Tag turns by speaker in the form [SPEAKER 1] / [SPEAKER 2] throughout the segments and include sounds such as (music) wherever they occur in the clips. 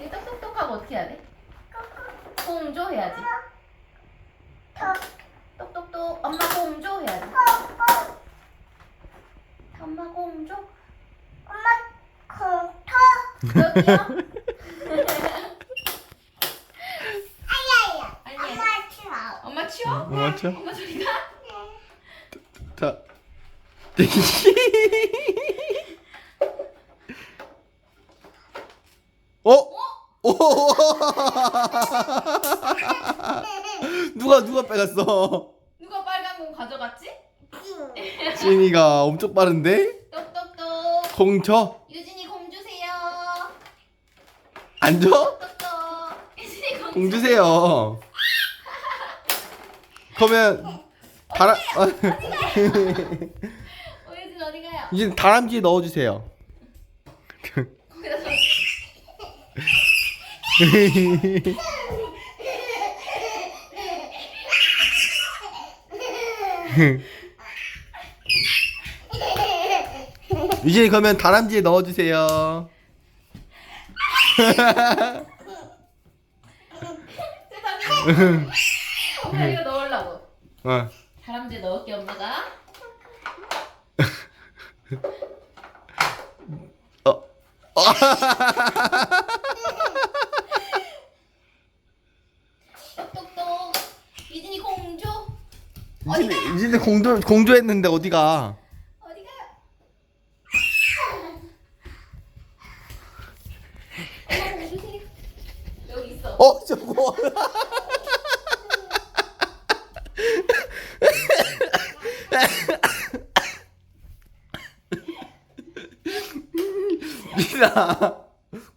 [SPEAKER 1] 이 똑똑똑하고 어떻게 해야 돼? 공조 해야지. 똑똑똑 엄마 공조 해야지. 엄마 공조. 여기요. 아니 엄마 치워?
[SPEAKER 2] 뭐 맞죠?
[SPEAKER 1] 엄마 저리 가.
[SPEAKER 2] 자. 어? 오! (laughs) 누가 누가 빼갔어?
[SPEAKER 1] 누가 빨간 공 가져갔지?
[SPEAKER 2] 진이가 엄청 빠른데?
[SPEAKER 1] 똑똑똑.
[SPEAKER 2] 공 쳐?
[SPEAKER 1] 유진이 공 주세요.
[SPEAKER 2] 안 줘?
[SPEAKER 1] 똑똑똑. 유진이 공,
[SPEAKER 2] 공 주세요. 그러면 다람
[SPEAKER 1] 어, (laughs) 유진 어디 가요?
[SPEAKER 2] 이제 다람쥐에 넣어주세요.
[SPEAKER 1] 거기다 저
[SPEAKER 2] 유진이 그러면 다람쥐에 넣어주세요.
[SPEAKER 1] 세상에. 엄마 이거 넣으려고.
[SPEAKER 2] 어.
[SPEAKER 1] 다람쥐 넣을게 엄마가.
[SPEAKER 2] 어.
[SPEAKER 1] 똑똑똑. 유진이 공 줘.
[SPEAKER 2] 유진이 유진이 공조 공조했는데 어디가?
[SPEAKER 1] 어디 가요? 엄마 공 주세요. 여기 있어.
[SPEAKER 2] 어 저거. 미나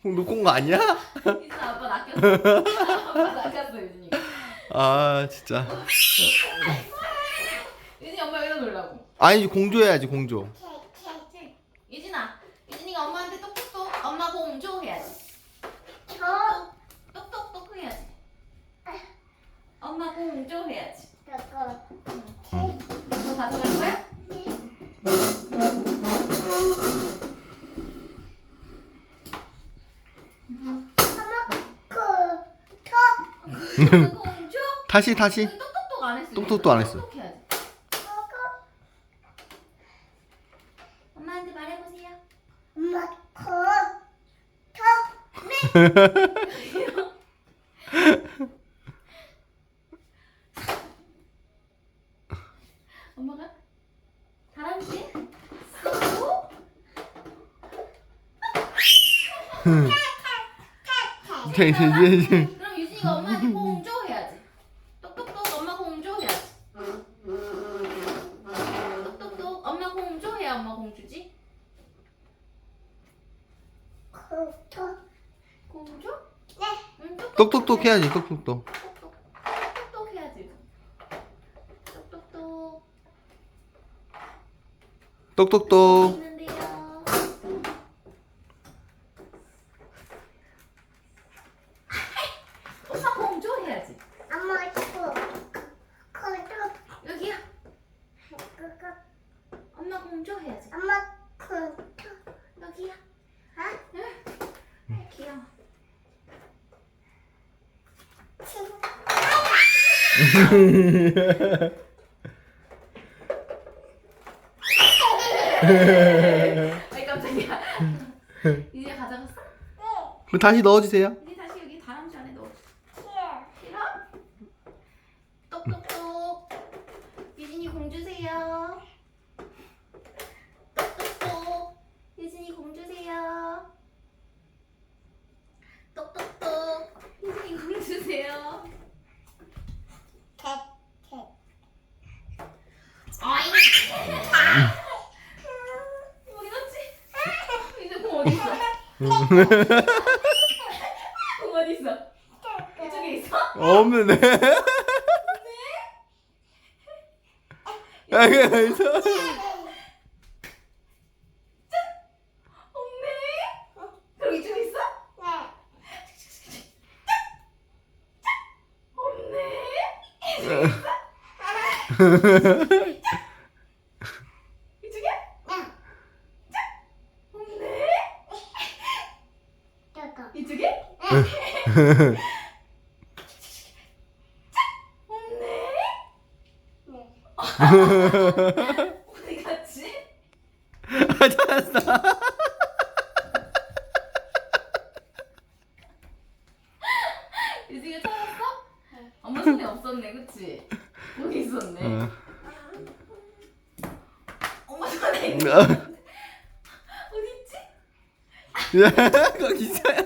[SPEAKER 2] 공 놓고 온거 아니야?
[SPEAKER 1] 유진 아빠 낚였어. 아빠 낚였어 유진이.
[SPEAKER 2] 아 진짜.
[SPEAKER 1] 유진이 엄마 여기다 놓으려고.
[SPEAKER 2] 아니 공조해야지 공조.
[SPEAKER 1] 유진아, 유진이가 엄마한테 똑똑똑 엄마 공조 해야지. 똑똑똑 해야지. 엄마 공조 해야지. 이거 가져갈 거야? 공조?
[SPEAKER 2] 다시 다시.
[SPEAKER 1] 똑똑똑 안 했어.
[SPEAKER 2] 똑똑똑 안 했어.
[SPEAKER 1] 똑똑 해야지. 엄마한테 말해보세요. (laughs) 엄마가 다람쥐 쏘고
[SPEAKER 2] 이제
[SPEAKER 1] 그럼 유진이가 엄마한테 공조 해야지. 똑똑똑 엄마 공조 해야지. 똑똑똑 엄마 공조 해야 엄마 공주지. 공조? 응,
[SPEAKER 2] 똑똑똑 해야지 똑똑똑.
[SPEAKER 1] 똑똑. 똑똑 해야지. 똑똑똑.
[SPEAKER 2] 똑똑똑.
[SPEAKER 1] 있는데요. 엄마 공조 해야지. 여기야. 엄마 공조 해야지. 여기야. 아? 응. 귀여워. 아이 깜짝이야. 이제 가져갔어?
[SPEAKER 2] 그럼 다시 넣어주세요.
[SPEAKER 1] 이제 다시 여기 다람쥐 안에 넣어. 싫어? 똑똑똑. 유진이 공 주세요. 똑똑똑. 유진이 공 주세요. 똑똑똑. 유진이 공 주세요. 아이. 어디 갔지? 이제 공 어디 있어? (laughs) 공 어디 있어? 이쪽에 있어?
[SPEAKER 2] 없는데. 아, 그 있어.
[SPEAKER 1] 없네. 그럼 이쪽에 있어? 없네. 이쪽에? 없네. 이쪽에? 없네. 어디 갔지?
[SPEAKER 2] 아, 찾았어.
[SPEAKER 1] 유진이 찾았어? 엄마 손에 없었네, 그치? 거기 있었네.
[SPEAKER 2] 응.
[SPEAKER 1] 엄마 손에. 어디 있지?
[SPEAKER 2] 야, 거기 있어요.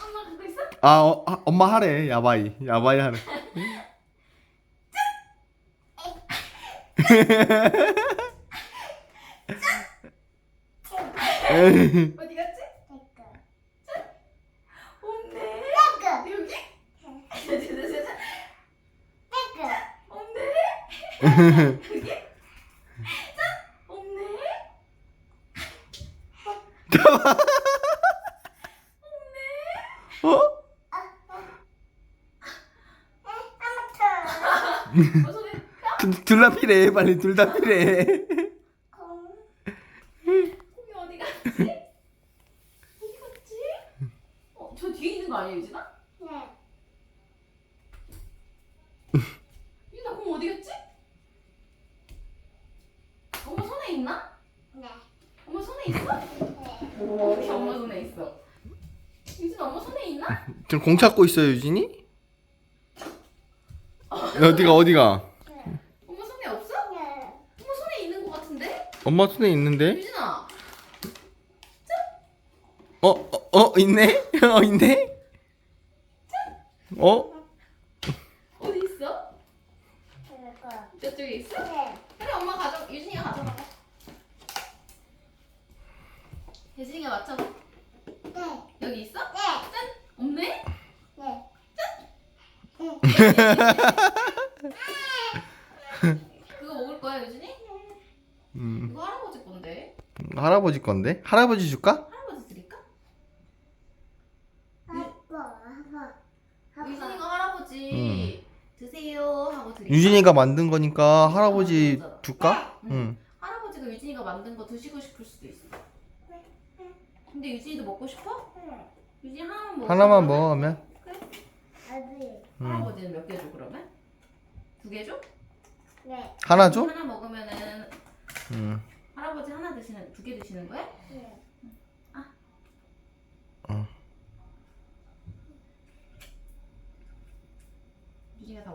[SPEAKER 1] 엄마 갖고 있어?
[SPEAKER 2] 아, 어, 아, 엄마 하래. 야바이. 야바이 하래.
[SPEAKER 1] 어디 갔지? 없네. 여기? 자자자자. 없네. 여기? 자, 없네.
[SPEAKER 2] 어?
[SPEAKER 1] 어, 손에
[SPEAKER 2] 둘 다 필요해. 빨리 둘 다 필요해.
[SPEAKER 1] 콩이 어디 갔지? 어디 갔지? 어, 저 뒤에 있는 거 아니야, 유진아? 유진아, 콩 어디 갔지? 엄마 손에 있나? 엄마 손에 있어? 어디 엄마 손에 있어? 유진 엄마 손에 있나?
[SPEAKER 2] 지금 공 찾고 있어요, 유진이? 어디가 어디가?
[SPEAKER 1] 엄마 손에 없어? 엄마 손에 있는 거 같은데?
[SPEAKER 2] 엄마 손에 있는데?
[SPEAKER 1] 유진아,
[SPEAKER 2] 어, 어, 어 있네? (laughs) 어, 있네? 어?
[SPEAKER 1] 어디 있어? 저쪽에 있어? 그래, 엄마 가져. 유진이가 가져가. 유진이가 맞춰봐. 여기 있어? 짠! 없네? 그거 먹을 거야, 유진이?
[SPEAKER 2] 음,
[SPEAKER 1] 이거 할아버지 건데.
[SPEAKER 2] 할아버지 건데? 할아버지 줄까?
[SPEAKER 1] 할아버지 드릴까? 유진이가 할아버지 드세요 하고 드릴까?
[SPEAKER 2] 유진이가 만든 거니까 할아버지 줄까?
[SPEAKER 1] 응.
[SPEAKER 2] 응.
[SPEAKER 1] 할아버지가 유진이가 만든 거 드시고 싶을 수도 있어. 근데 유진이도 먹고 싶어? 유진이 하나만 먹어.
[SPEAKER 2] 하나만 먹으면? 응.
[SPEAKER 1] 할아버지는 몇 개 줘 그러면? 두 개 줘?
[SPEAKER 2] 하나 줘?
[SPEAKER 1] 하나 먹으면은
[SPEAKER 2] 응.
[SPEAKER 1] 할아버지 하나 드시는 두 개 드시는 거야?
[SPEAKER 2] 어.
[SPEAKER 1] 유진이가 다 먹고